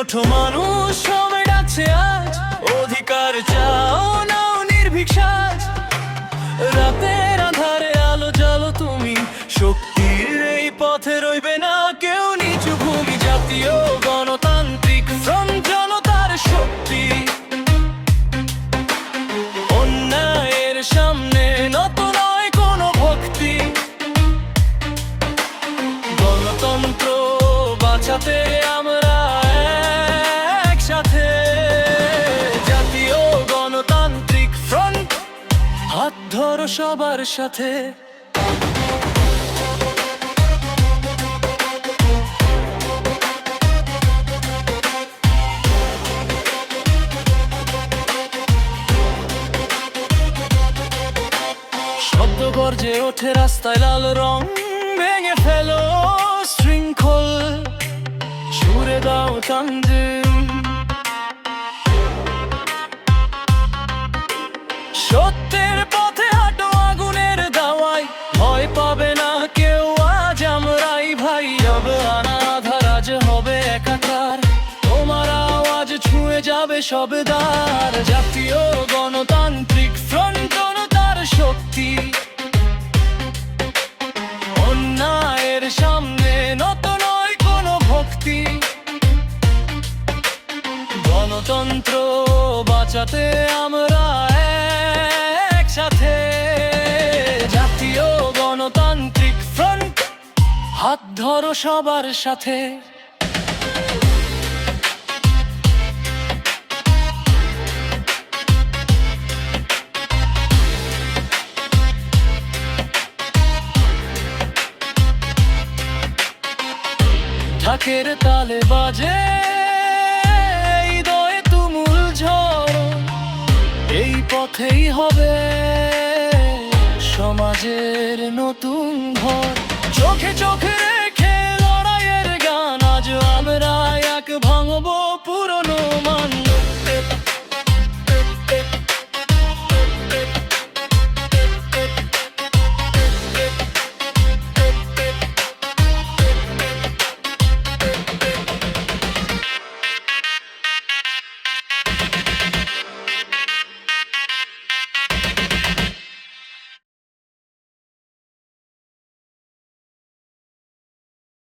ওঠো মানুষ সবে ডাকছে আজ। অধিকার চাও নাও নির্ভীক সাজ রাতের আধারে আলো তুমি। শক্তির এই পথে রইবে না কেউ নিচু ভূমি। জাতীয় গণতান্ত্রিক জনতার শক্তি। অন্যায়ের সামনে নত নয় কোনো ভক্তি। গণতন্ত্র বাঁচাতে ধরো সবার সাথে। শব্দ গর্জে ওঠে রাস্তায়, লাল রং ভেঙে ফেলো শৃঙ্খল। ছুড়ে দাও তাঞ্জিম সত্যের যাবে জাতীয় গণতান্ত্রিক ফ্রন্ট জনতার শক্তি। অন্যায়ের সামনে নত নয় কোনো ভক্তি। গণতন্ত্র বাঁচাতে আমরা একসাথে। জাতীয় গণতান্ত্রিক ফ্রন্ট হাত ধরো সবার সাথে। ঢাকের তালে বাজে। হৃদয়ে তুমুল ঝড় এই পথেই হবে সমাজের নতুন ঘর। চোখে চোখে